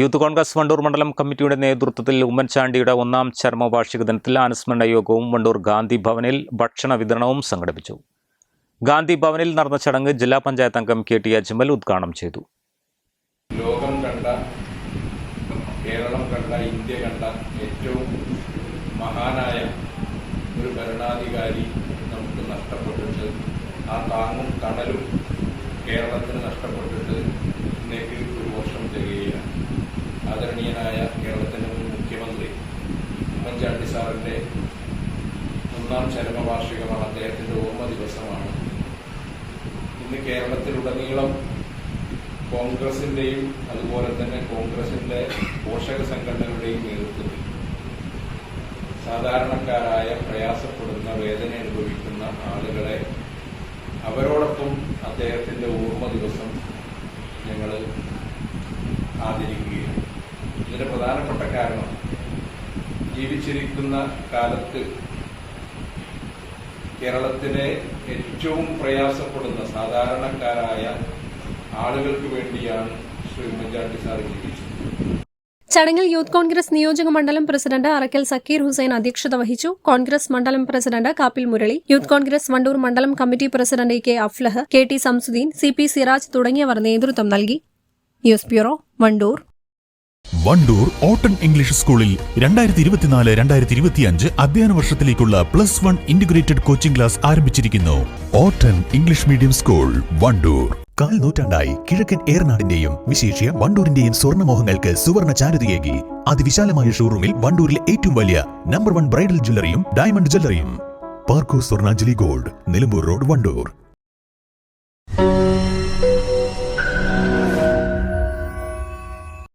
youth Congress Wandoor മണ്ഡലം കമ്മിറ്റിയുടെ നേതൃത്വത്തിൽ ഉമ്മൻചാണ്ടിയുടെ ഒന്നാം ചരമവാർഷിക ദിനത്തിൽ അനുസ്മരണ യോഗവും വണ്ടൂർ ഗാന്ധി ഭവനിൽ ഭക്ഷണ വിതരണവും സംഘടിപ്പിച്ചു. ഗാന്ധി ഭവനിൽ നടന്ന ചടങ്ങ് ജില്ലാ പഞ്ചായത്ത് അംഗം കെ ടി അജ്മൽ ഉദ്ഘാടനം ചെയ്തു. ലോകം കണ്ട കേരളം കണ്ട ഇന്ത്യ കണ്ട ഏറ്റവും മഹാനായ ഒരു ഭരണാധികാരി നമുക്ക് നഷ്ടപ്പെട്ടിട്ട് ആ താങ്ങും തണലും ആദരണീയനായ കേരളത്തിന്റെ മുൻ മുഖ്യമന്ത്രി ഉമ്മൻചാണ്ടി സാറിന്റെ ഒന്നാം ചരമവാർഷികമാണ് അദ്ദേഹത്തിന്റെ ഓർമ്മ ദിവസമാണ്. ഇന്ന് കേരളത്തിലുടനീളം കോൺഗ്രസിന്റെയും അതുപോലെ തന്നെ കോൺഗ്രസിന്റെ പോഷക സംഘടനകളുടെയും നേതൃത്വത്തിൽ സാധാരണക്കാരായ പ്രയാസപ്പെടുന്ന വേദന അനുഭവിക്കുന്ന ആളുകളെ അവരോടൊപ്പം അദ്ദേഹത്തിന്റെ ഓർമ്മ ദിവസം ഞങ്ങൾ പ്രധാനപ്പെട്ട കാരണം ജീവിച്ചിരിക്കുന്ന കാലത്ത് കേരളത്തിലെ ഏറ്റവും പ്രയാസപ്പെടുന്ന സാധാരണക്കാരായ ആളുകൾക്ക് വേണ്ടിയാണ് ശ്രീ ഉമ്മൻചാണ്ടി സാർ ജീവിച്ചത്. ചടങ്ങിൽ യൂത്ത് കോൺഗ്രസ് നിയോജക മണ്ഡലം പ്രസിഡന്റ് അറക്കൽ സക്കീർ ഹുസൈൻ അധ്യക്ഷത വഹിച്ചു. കോൺഗ്രസ് മണ്ഡലം പ്രസിഡന്റ് കാപ്പിൽ മുരളി യൂത്ത് കോൺഗ്രസ് വണ്ടൂർ മണ്ഡലം committee president K Aflah K T Samsudheen C P Siraj തുടങ്ങിയവർ നേതൃത്വം നൽകി. News bureau Wandoor. വണ്ടൂർ ഓട്ടൺ ഇംഗ്ലീഷ് സ്കൂളിൽ രണ്ടായിരത്തി ഇരുപത്തിനാല് രണ്ടായിരത്തി ഇരുപത്തിയഞ്ച് അധ്യയന വർഷത്തിലേക്കുള്ള plus one integrated coaching class ആരംഭിച്ചിരിക്കുന്നു. ഓട്ടൺ ഇംഗ്ലീഷ് മീഡിയം സ്കൂൾ വണ്ടൂർ. കാൽ നൂറ്റാണ്ടായി കിഴക്കൻ ഏറനാടിന്റെയും വിശേഷ്യ വണ്ടൂരിന്റെയും സ്വർണമോഹങ്ങൾക്ക് സുവർണ ചാരുതയേകി. അതിവിശാലമായ ഷോറൂമിൽ വണ്ടൂരിലെ ഏറ്റവും വലിയ നമ്പർ വൺ ബ്രൈഡൽ ജ്വല്ലറിയും ഡയമണ്ട് ജ്വല്ലറിയും. പാർക്കോ സ്വർണാഞ്ജലി ഗോൾഡ് നിലമ്പൂർ റോഡ് വണ്ടൂർ.